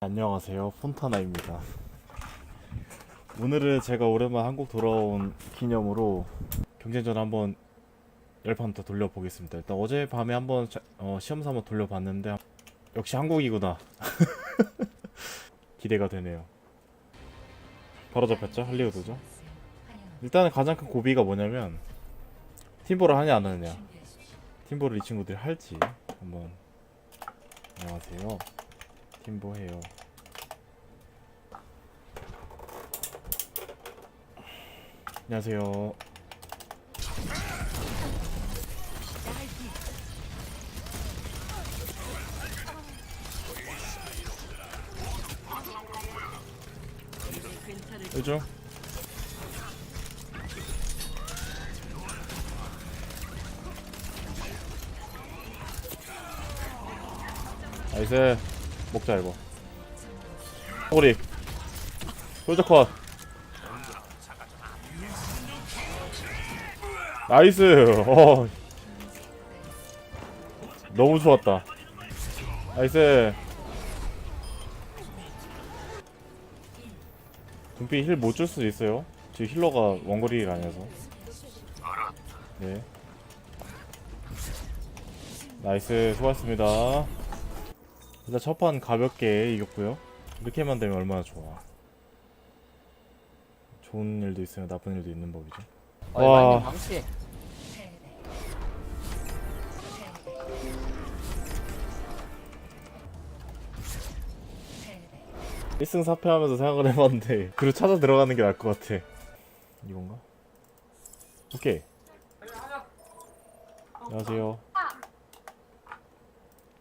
안녕하세요. 폰타나입니다. 오늘은 제가 오랜만에 한국 돌아온 기념으로 경쟁전 한번 열판 더 돌려보겠습니다. 일단 어제 밤에 한번 자- 어, 시험 삼아 돌려봤는데 역시 한국이구나. 기대가 되네요. 바로 잡혔죠? 할리우드죠? 일단은 가장 큰 고비가 뭐냐면 팀보를 하냐 안 하느냐. 팀보를 이 친구들이 할지 한번 안녕하세요 팀보 해요. 안녕하세요. 요즘 나이스 먹자 이거. 꼬리. 솔저 컷. 나이스. 어. 너무 좋았다. 나이스. 눈빛 힐못 줄 수도 있어요. 지금 힐러가 원거리가 아니어서. 네. 나이스. 수고하셨습니다 일단 첫 판 가볍게 이겼고요 이렇게만 되면 얼마나 좋아 좋은 일도 있으면 나쁜 일도 있는 법이죠 어, 와. 이만님 방치. 1승 4패 하면서 생각을 해봤는데 그로 찾아 들어가는 게 나을 것 같아 이건가? 오케이 안녕하세요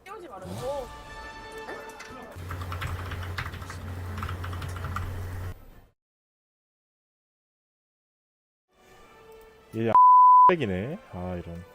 깨우지 말고. 얘 백이네. 아 이런